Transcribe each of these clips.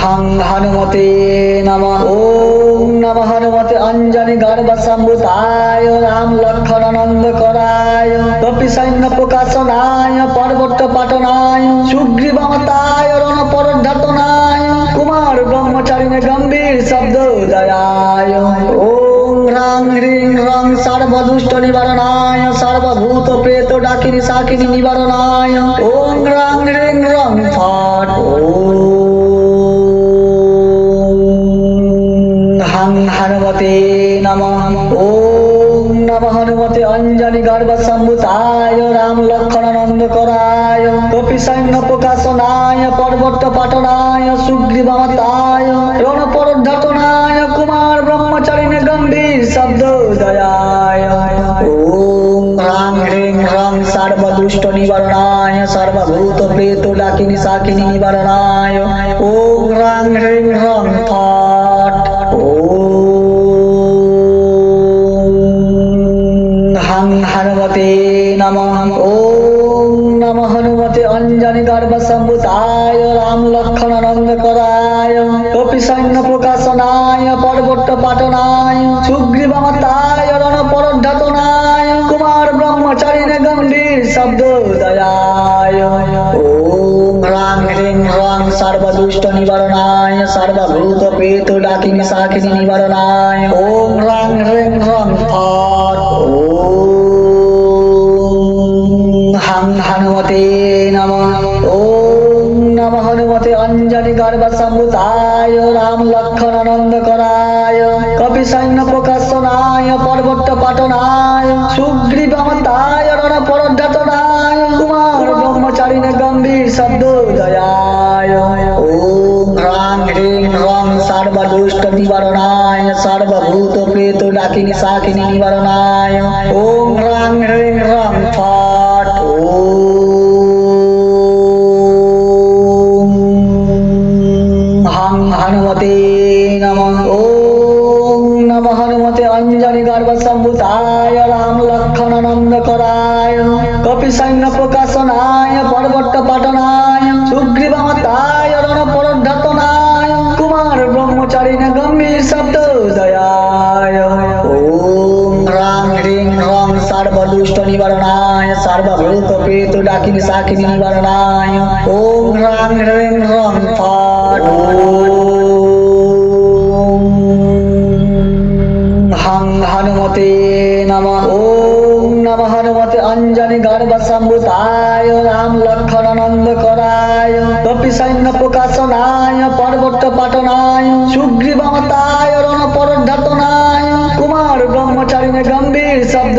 হাং হানুমতে নম। ওম নম হানুমতে অঞ্জনি গর্ভসম্ভূতায় রাম লক্ষণানন্দ করায়। কপি সৈন্য প্রকাশনায়। পর্বত পাটনায়। সুগ্রীবমতায় রণ পরধাতনায় কুমার ব্রহ্মচারিণে গম্ভীর শব্দ দয়ায় ওম হ্রাং হ্রিং হ্রং সর্বদুষ্ট নিবারণায়। ডাকিনি সাকিনি নিবারণায় ওং রং রিং রং ফট। হনুমতে নম। নম হনুমতে অঞ্জনি রাম লক্ষণ নন্দ করায় কপি প্রকাশনায়। পর্বত পাটনায় রণ কুমার গম্ভীর শব্দ দয়া দুষ্ট নিবারণায় সর্বভূত প্রেত ডাকিনী সাকিনী নিবারণায় ও গ্রাং হ্রিং হ্রাং सर्वदुष्ट निवारणाय सर्वभूत प्रेत डाकिनी साकिनी निवारणाय ॐ ह्रां ह्रीं ह्रं फट् ॐ हं हनुमते नमः ॐ नमः हनुमते अञ्जनि गर्भसम्भूताय राम लक्षणानन्द कराय कपि सैन्य प्रकाशनाय पर्वत पाटनाय निवारणाय सर्वभूत प्रेत डाकिनी साकिनी निवारणाय ॐ ह्रां ह्रीं ह्रं সর্বদুষ্ট নিবারণায় সর্বভূত পেতু ডাকিনি, সাক্ষিনি নিবারণায় ওম রং হ্রিং রং ফট হং হনুমতে নম, ওম নম হনুমতে অঞ্জনি গর্ভ সম্ভূতায়, রাম লক্ষণ নন্দ করায়, তপি সৈন্য প্রকাশনায় পর্বত পাটনায় সুগ্রীবমতায় রণ পরধাতনায় কুমার ব্রহ্মচারী গম্ভীর শব্দ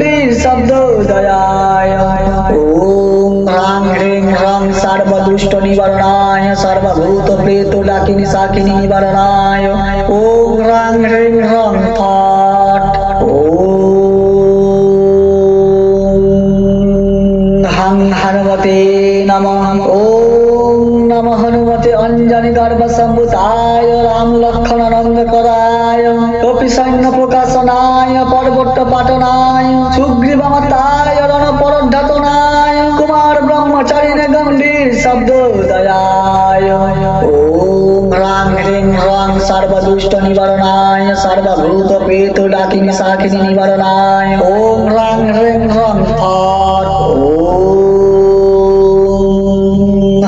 বীর শব্দ দয়ায় ওম রাম হ্রিং রাম সর্বদুষ্ট নিবারণায়, সর্বভূত প্রেত ডাকিনি সাকিনি নিবারণায়। ওম রাম হ্রিং রাম ফট হনুমতে নম। ওম নম হনুমতে অঞ্জনি রাম লক্ষণ করায়। কপি সৈন্য প্রকাশনায়, পর্বত পাটনায় सर्वदुष्ट निवारणाय सर्वभूत प्रेत डाकिनी साकिनी निवारणाय ॐ ह्रां ह्रीं ह्रं फट् ॐ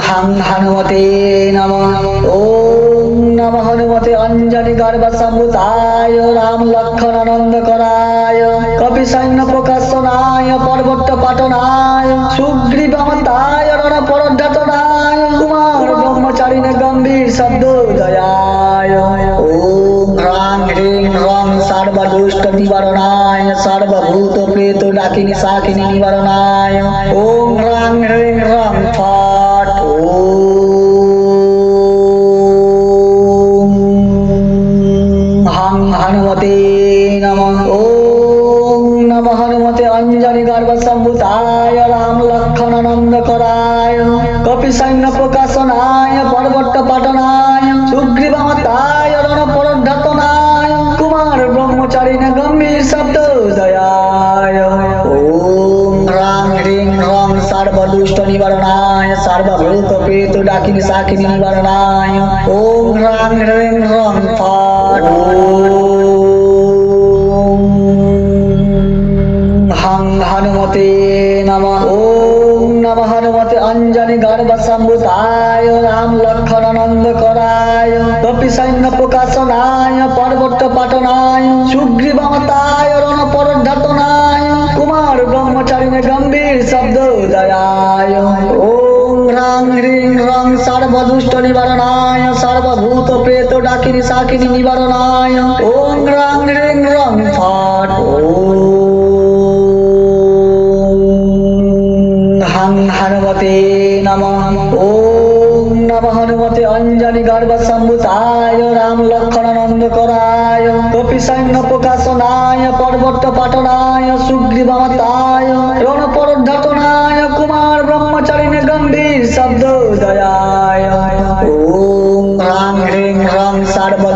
हं हनुमते नमः ॐ नमः हनुमते अञ्जनि गर्भसम्भूताय राम लक्षणानन्द कराय कपि सैन्य प्रकाशनाय প্রেত ডাকিনী শাকিনী নিবারণায় সর্বভূত প্রেত ডাকিনী শাকিনী নিবারণায় ওম রাং হ্রিং রং ফট ওম হাং হনুমতে নমঃ, ওম নমঃ হনুমতে অঞ্জনি গর্ভ সম্ভূতায়, রাম লক্ষণ নন্দ করায় কপি সৈন্য প্রকাশনায় পর্বত পাটনায় সুগ্রীবামতায় রণ পরধাতনায় কুমার ব্রহ্মচারিণী গম্ভীর সর্বদুষ্ট নিবারণায় সর্বভূত প্রেত ডাকিনী শাকিনী নিবারণায়। ওম রাং হ্রিং রং ফট হাং হনুমতে নমঃ, ওম নমঃ হনুমতে অঞ্জলি গর্ভ সম্ভূতায়, রাম লক্ষণ নন্দ করায় কপি সৈন্য প্রকাশনায়, পর্বত পাটনায় সুগ্রীবামতায় রণ পরধাতনায় কুমার ব্রহ্মচারিণী গম্ভীর শব্দ দয়ায়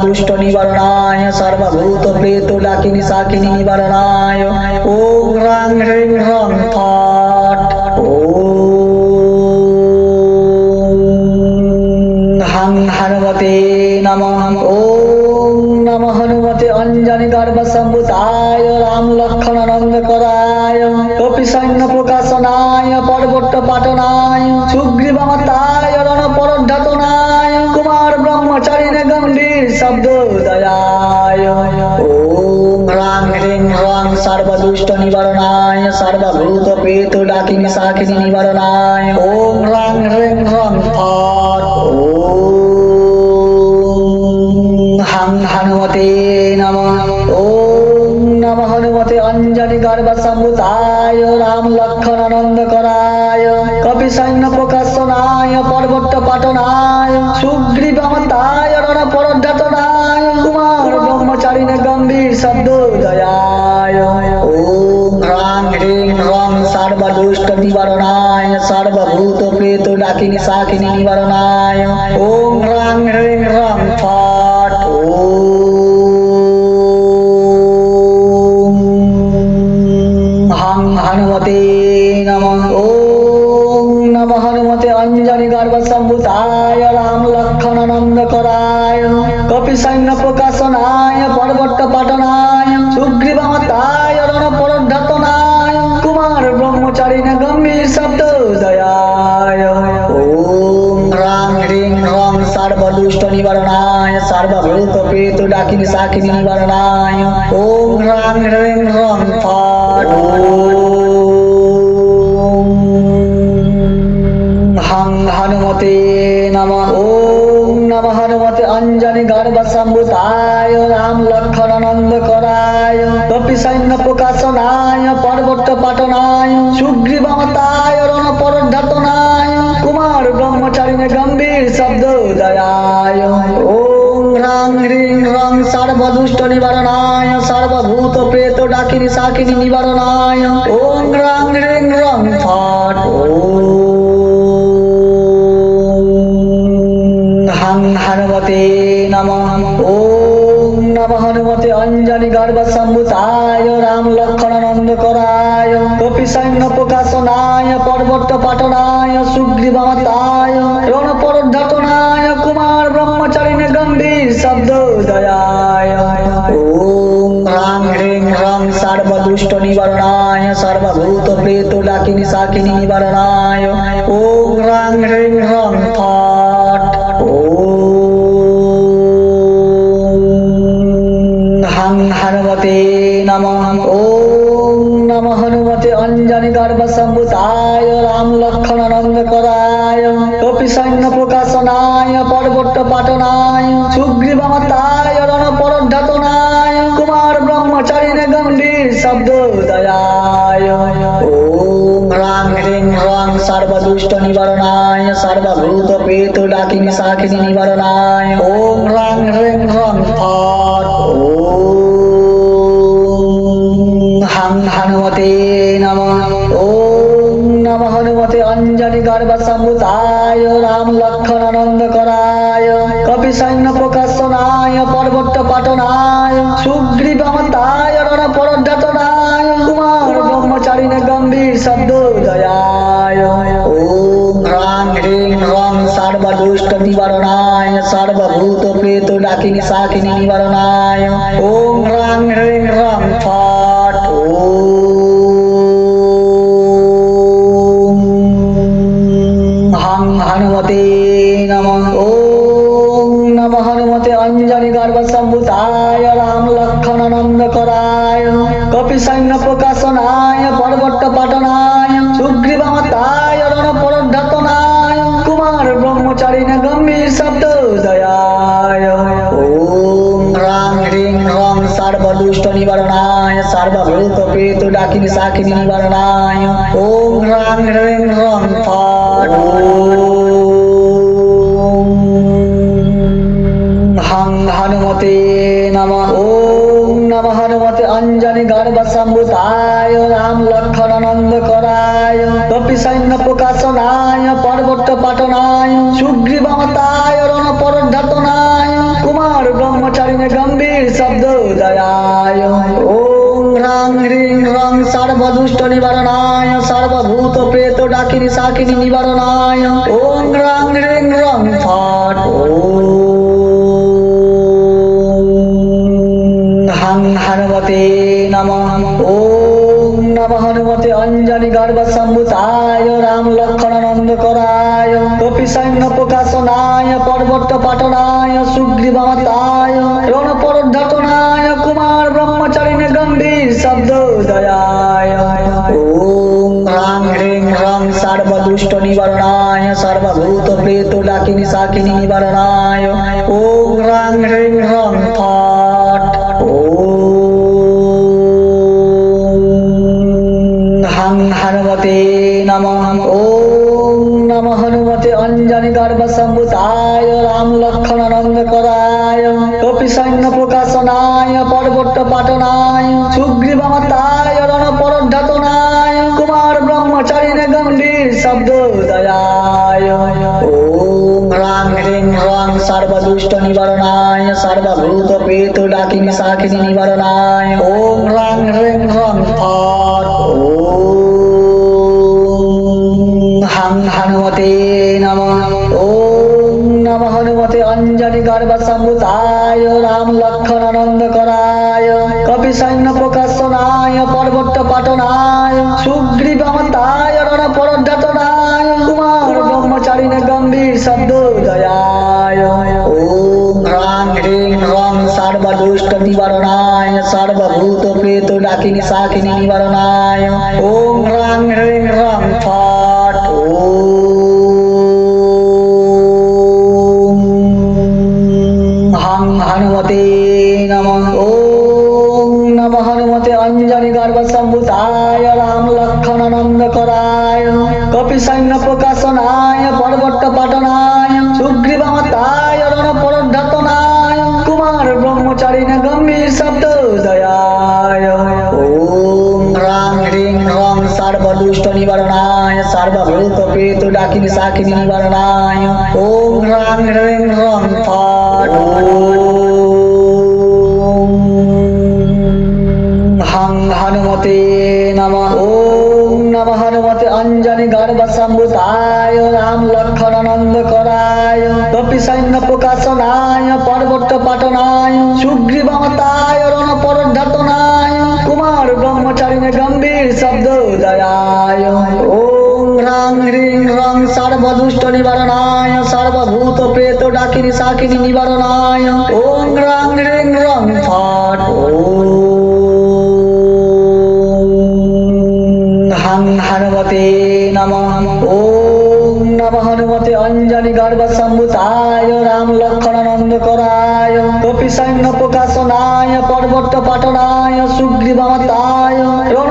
সর্বদুষ্ট নিবারণায় সর্বভূত প্রেত ডাকিনী শাকিনী নিবারণায় ওম রাং হ্রিং ওম রাং হ্রিং রং সর্বদুষ্ট নিবারণায় সর্বভূত প্রেত ডাকিনী শাকিনী নিবারণায় ওম রাং হ্রিং রং ফট ওম হাং হনুমতে নমঃ সৈন্য প্রকাশনায় পর্বত পাঠনায় সুগ্রীবামতায় রণ পরধাতনায় কুমার ব্রহ্মচারিণী গম্ভীর শব্দ সর্বদুষ্ট নিবারণায় সর্বভূত পেতু ডাকিনী শাকিনী নিবারণায় ওম রাং হ্রিং রং হ্রিং রং সর্বদুষ্ট নিবারণায় সর্বভূত প্রেত ডাকিনী শাকিনী নিবারণায় ওম রাং হ্রিং রং ফট, ওম হাং হনুমতে নমঃ, ওম নমঃ হনুমতে অঞ্জলি গর্ভ সম্ভূতায় রাম প্রেত ডাকিনী শাকিনী নিবারণায় ওম রাং হ্রিং ফট ওম হাং হনুমতে নমঃ। ওম নমঃ হনুমতে অঞ্জনি গর্ভ সম্ভূতায়। রাম লক্ষণ নন্দ করায় কপি সৈন্য প্রকাশনায়। পর্বত পাটনায় সুগ্রীবামতায় রণ পরধাতনায় কুমার ব্রহ্মচারিণী গম্ভীর শব্দ ওম হ্রাং হ্রিং হ্রং সর্বদুষ্ট নিবারণায় সর্বভূত পেত ডাকিনি শাকিনি নিবারণায় ওম হ্রাং হ্রিং হ্রং ফট ওম হাং হনুমতে নমঃ ওম নম হনুমতে অঞ্জলি গর্ভ নিবারণায় সর্বভূত প্রেত ডাকিনি শাকিনি নিবারণায় ওম হ্রাং হ্রিং হ্রং ফট ওম হাং সর্বভূত প্রেত ডাকিনি শাকিনি নিবারণায় ওম হ্রাং হ্রিং হ্রং ফট ওম হনুমতে নমঃ ওম নম হনুমতে অঞ্জনি গর্ভ সম্ভুতায় রাম লক্ষণ আনন্দ করায় কপি সৈন্য প্রকাশনায় পর্বত পাটনায় সুগ্রীবমতায় রণ পরধ্যাতনায় কুমার ব্রহ্মচারিণে গম্ভীর শব্দ হ্রং সর্বদুষ্ট নিবারণায় সর্বভূত প্রেত ডাকিনি শাকিনি নিবারণায়। ওম হ্রাং হ্রিং হ্রং ফট হাং হনুমতে নমঃ ওম নম হনুমতে অঞ্জলি গর্ভ সম্ভুতায়, রাম লক্ষণ আনন্দ করায় কপি সৈন্য প্রকাশনায়, পর্বত পাটনায় সুগ্রীবমতায় রণ পরধ্যাতনায় কুমার ব্রহ্মচারিণে গম্ভীর শব্দ দয়ায় নিবারণায় সর্বভূত প্রেত ডাকিনি শাকিনি নিবারণায় ওম হ্রাং হ্রিং হাং হনুমতে নমঃ ওম নম হনুমতে অঞ্জনি গর্ভ সম্ভুতায় রাম লক্ষণ করায় কপি সৈন্য প্রকাশনায় পর্বত পাটনায় সুগ্রীবমতায় হ্রিং হ্রং সর্বদুষ্ট নিবারণায় সর্বভূত প্রেত ডাকিনি শাকিনি প্রেত ডাকিনি শাকিনি নিবারণায় ওম হ্রাং হ্রিং প্রেত ডাকিনি শাকিনি নিবারণায় ওম হ্রাং হ্রিং হ্রং ফট ওম হাং হনুমতে নমঃ ওম নম হনুমতে অঞ্জনি গর্ভ সম্ভুতায় রাম লক্ষণ আনন্দ করায় কপি সৈন্য প্রকাশনায় পর্বত পাটনায় সুগ্রীবমতায় রণ পরধ্যাতনায় কুমার ব্রহ্মচারিণে গম্ভীর শব্দ সর্বদুষ্ট নিবারণায়। সর্বভূত প্রেত ডাকিনি শাকিনি নিবারণায় ওম হ্রাং হ্রিং হ্রং ফট হাং হনুমতে নমঃ হনুমতে অঞ্জনি রাম লক্ষণানন্দ করায় কপি সৈন্য প্রকাশনায়, পর্বত পাটনায় সুগ্রীবাতায় রণ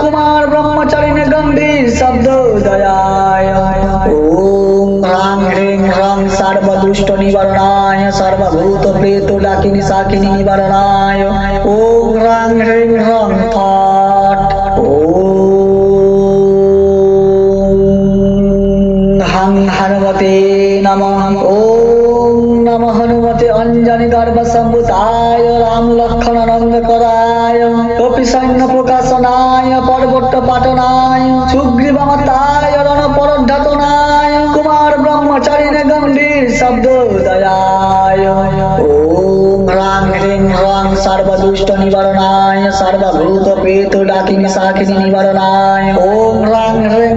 কুমার ব্রহ্মচারিণী গম্ভীর শব্দ সর্বদুষ্ট নিবারণায় সর্বভূত প্রেত ডাকিনী শাকিনী নিবারণায় ওম হ্রাং হ্রিং হ্রং ফট ওম হং হনুমতে নম ওম নম হনুমতে অঞ্জনি গর্ভ সম্ভুতায় রাম লক্ষণানন্দ করায় কপি সৈন্য প্রকাশনায় পর্বত পাটনায় সুগ্রীবামতায় রণ পরোদ্ধাতনায় কুমার ব্রহ্মচারিণী গম্ভীর শব্দ ওম হ্রাং হ্রং সর্বদুষ্ট নিবারণায় সর্বভূত পেতু ডাকিনী শাকিনী নিবারণায় ওম হ্রাং হ্রিং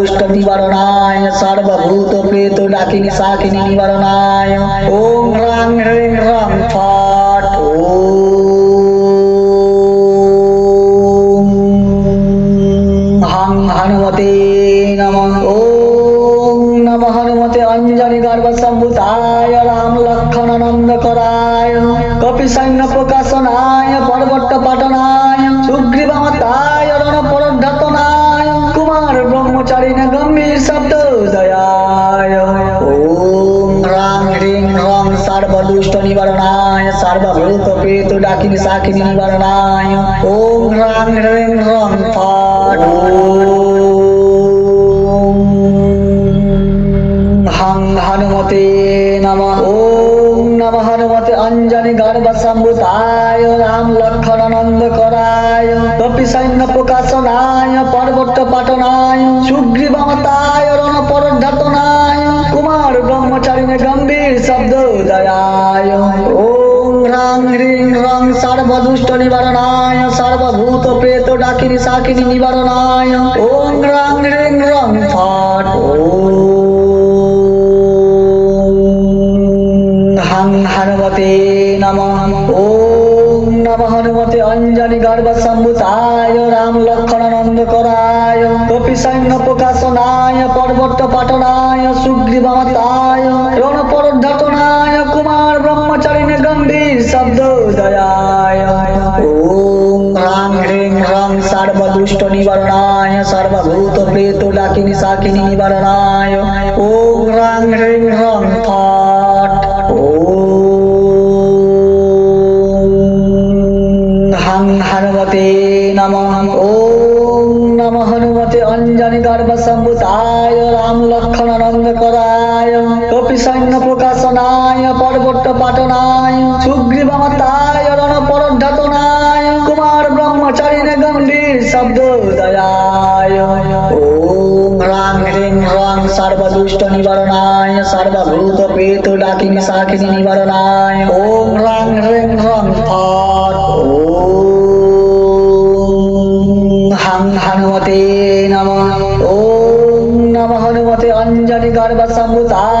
সর্বদুষ্ট নিবারণায় সর্বভূত প্রেত ডাকিনী শাকিনী নিবারণায় ওম হ্রাং হ্রিং হ্রং নিবারণায় সর্বভূত প্রেত ডাকিনী শাকিনী নিবারণায় ওম হ্রাং হ্রিং হ্রং ফট হং হনুমতে নম ওম নম হনুমতে অঞ্জনি গর্ভ সম্ভুতায় রাম লক্ষণানন্দ করায় কপি সৈন্য প্রকাশনায় পর্বত পাটনায় সুগ্রীবমতায় রণ পরোদ্ধাতনায় কুমার ব্রহ্মচারিণী গম্ভীর শব্দ দয়ায় ওম হ্রাং হ্রিং হ্রং সর্বদুষ্ট নিবারণায় সর্বভূত প্রেত ডাকিনী শাকিনী নিবারণায় ওম হ্রাং হ্রিং হ্রং ফট ওম হং হনুমতে নম ওম নম হনুমতে অঞ্জনি গর্ভ সম্ভুতায় গম্ভীর শব্দ, দয়ায় ওম হ্রাং হ্রিং হ্রং সর্বদুষ্ট নিবারণায়, সর্বভূত প্রেত ডাকিনী শাকিনী নিবারণায়। ওম হ্রাং হ্রিং হ্রং ফট ওম হং হনুমতে নম। ওম নম হনুমতে অঞ্জনি গর্ভ সম্ভুতায় সর্বদুষ্ট নিবারণায় সর্বভূত প্রেত ডাকিনি শাকিনী নিবারণায়। ওম রং রং রং ফট ওম হং হনুমতে নম। ওম নম হনুমতে অঞ্জলি গর্ভ সম্ভুতায়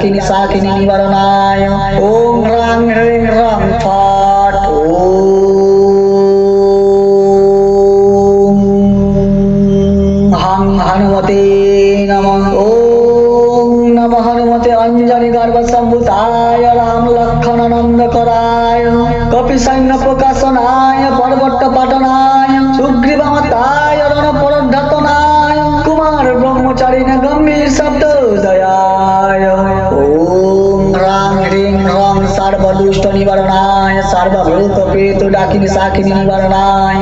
প্রেত ডাকিনী শাকিনী নিবারণায় ওম হ্রাং হ্রিং প্রেত ডাকিনী শাকিনী নিবারণায়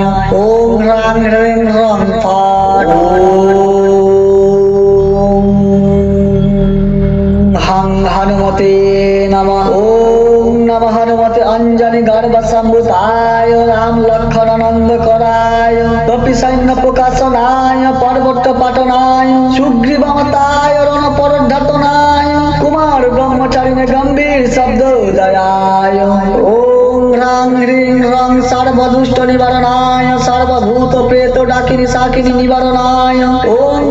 সর্বদুষ্ট নিবারণায়। সর্বভূত প্রেত ডাকিনি সাকিনি নিবারণায় ওম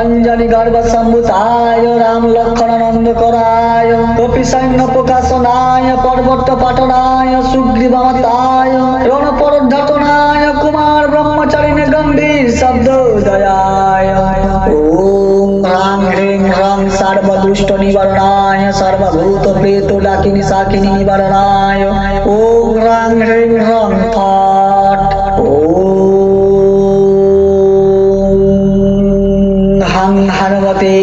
অঞ্জনি গর্ভ সম্ভুতায়, রাম লক্ষণানন্দ করায় কপি সৈন্য প্রকাশনায় সর্বদুষ্ট নিবারণায় সর্বভূত প্রেত ডাকিনি সাকিনি নিবারণায় হ্রং ফট ওম হং হনুমতে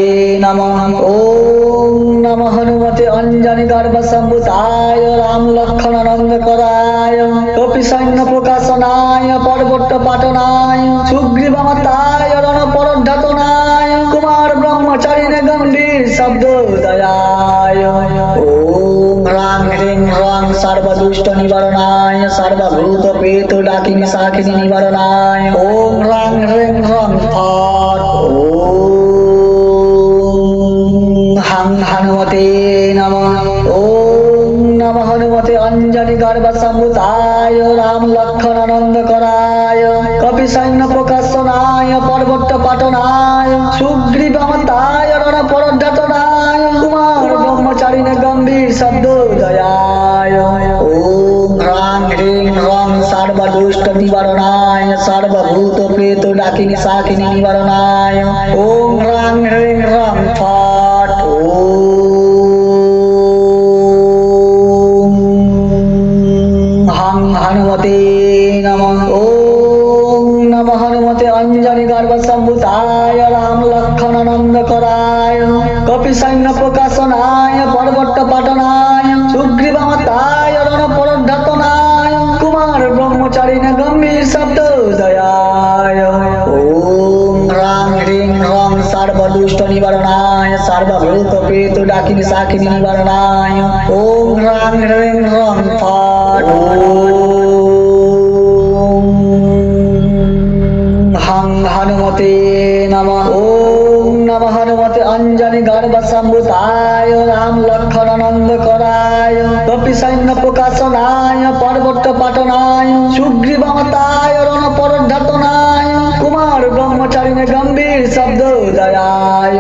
নমঃ ওম নমঃ হনুমতে অঞ্জনি রাম লক্ষণানন্দ করায় কপি সৈন্য প্রকাশনায় পর্বত পাটনায় রণ কুমার ব্রহ্মচারিণে গম্ভীর শব্দ নিবারণায় ওম হ্রাং হ্রিং হ্রং ফট ওম হং হনুমতে নমঃ। ওম নমঃ হনুমতে অঞ্জনি গর্ভ সম্ভুতায় রাম লক্ষণানন্দ করায়। কপি সৈন্য প্রকাশনায় পর্বত পাটনায় সুগ্রীবমতায় রণ পরধাতনায় কুমার ব্রহ্মচারিণে গম্ভীর শব্দ দয়ায় সর্বদুষ্ট নিবারণায় সর্বভূত প্রেত ডাকিনি সাকিনি নিবারণায় সর্বভূত প্রেত ডাকিনি, সাকিনি নিবারণায় ওম হ্রাং হ্রিং হ্রং ফট হং হনুমতে নমঃ। ওম নমঃ হনুমতে অঞ্জনি গর্ভ সম্ভুতায়। রাম লক্ষণানন্দ করায়। কপি সৈন্য প্রকাশনায় পর্বত পাটনায় সুগ্রীবমতায় রণ পরধাতনায় কুমার ব্রহ্মচারিণে গম্ভীর শব্দ দয়ায়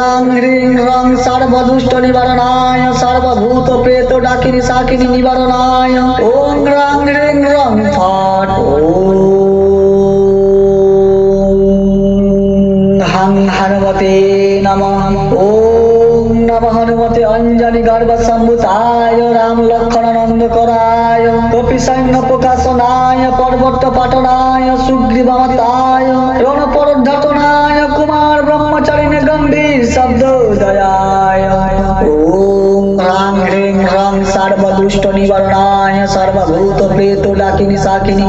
ওম হ্রাং হ্রং সর্বদুষ্ট নিবারণায় সর্বভূত প্রেত ডাকিনি সাকিনি নিবারণায়। ওম হ্রাং হ্রিং হ্রং ফট হং হনুমতে নমঃ, ওম নমঃ হনুমতে অঞ্জনি গর্ভ সম্ভুতায়, রাম লক্ষণানন্দ করায়। কপি সৈন্য প্রকাশনায় পর্বত পাটনায় সুগ্রীবমতায়। সর্বদুষ্ট নিবারণায় সর্বভূত প্রেত ডাকিনি সাকিনি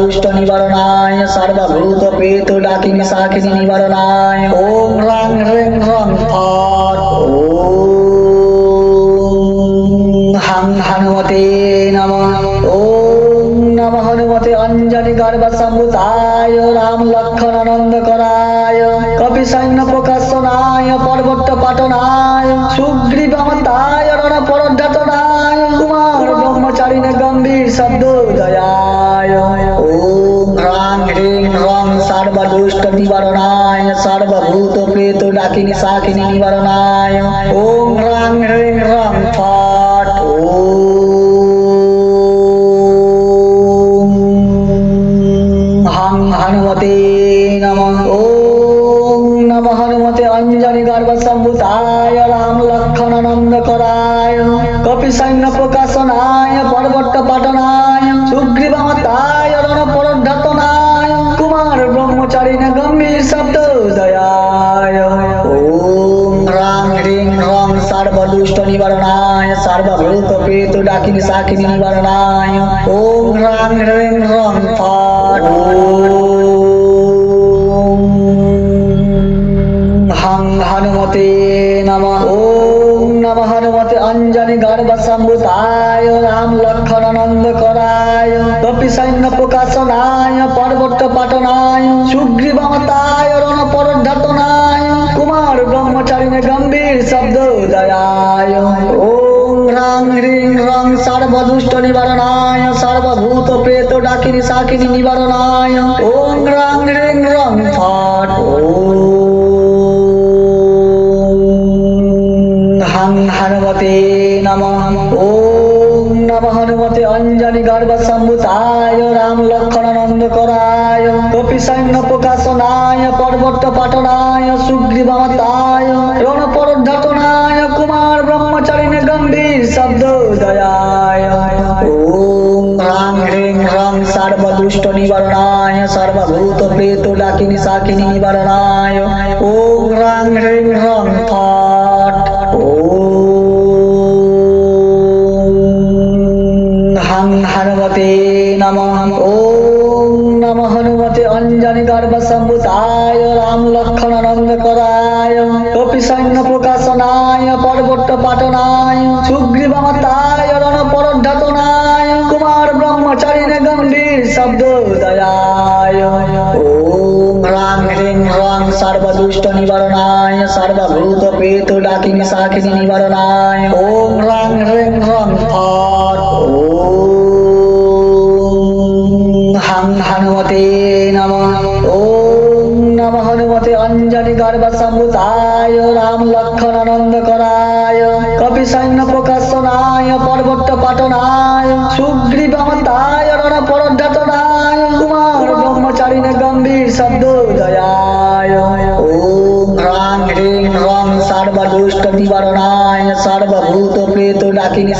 সর্বদুষ্ট নিবারণায় সর্বভূত প্রেত ডাকিনি সাকিনি নিবারণায় ওম হ্রং ফট ওম হং হনুমতে নমঃ ওম নমঃ হনুমতে অঞ্জনি গর্ভ সম্ভুতায় রাম লক্ষণানন্দ করায় কপি সৈন্য প্রকাশনায় পর্বত পাটনায় সুগ্রীবমতায় রণ পরধাতনায় কুমার ব্রহ্মচারিণে গম্ভীর শব্দ নিবারণায় সর্বভূত প্রেত ডাকিনি সাকিনি নিবারণায় ওম হ্রাং হ্রিং হ্রং শব্দ দয়ায় ওম রাং হ্রিং রং সর্বদুষ্ট নিবারণায় সর্বভূত পেত ডাকিনী সাকিনী নিবারণায় ওম রাং হ্রিং রং সর্বদুষ্ট নিবারণায় সর্বভূত প্রেত ডাকিনী সাকিনী নিবারণায়। ওম রাং হ্রিং রং ফট হাং হনুমতে নমঃ হনুমতে রাম লক্ষণানন্দ করায় কপি সৈন্য প্রকাশনায়, পর্বত পাটনায় সুগ্রীবমতায় রণ পরধাতনায় কুমার ব্রহ্মচারিণী গম্ভীর শব্দ ডাকিনী সাকিনী নিবারণায় ওম রাং হ্রিং রং ফট হাং হনুমতে নমঃ। ওম নমঃ হনুমতে অঞ্জনি গর্ভ সম্ভূতায় রাম লক্ষণানন্দ করায়। কপি সৈন্য প্রকাশনায়, পর্বত পাটনায় সুগ্রীবমতায় রণ পরধাতনায় কুমার ব্রহ্মচারিণী গম্ভীর শব্দ রং সর্বদুষ্ট নিবারণায় সর্বভূত পেত ডাকিনী সাকিনী নিবারণায় ওম রাং রং ওম হাং হনুমতে নমঃ। ওম নমঃ হনুমতে অঞ্জনি গর্ভ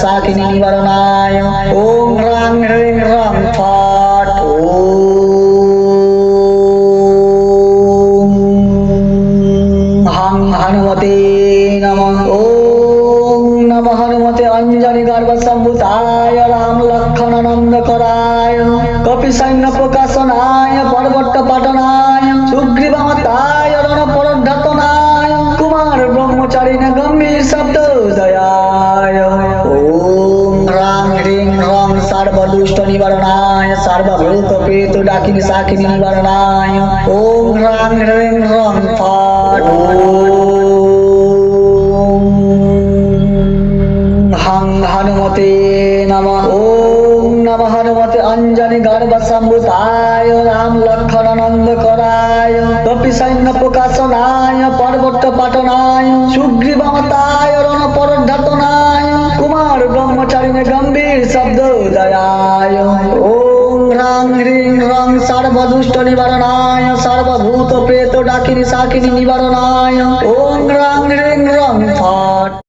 ডাকিনী সাকিনী নিবারণায়। ওম রাং হ্রিং রং ফট, ওম। হাং হনুমতে নমঃ, ওম নমঃ হনুমতে অঞ্জনি গর্ভ সম্ভূতায়, রাম লক্ষণানন্দ সর্বভূত হনুমতে নমঃ। ওম নমঃ হনুমতে অঞ্জনি সম্ভূতায় রাম লক্ষণানন্দ করায়। কপি সৈন্য প্রকাশনায় রণ পরধাতনায় কুমার গম্ভীর শব্দ দয়ায় ওম রাং হ্রিং রং সর্বদুষ্ট নিবারণায় সর্বভূত প্রেত ডাকিনী সাকিনী নিবারণায় ওং রাং হ্রিং রং, ফট।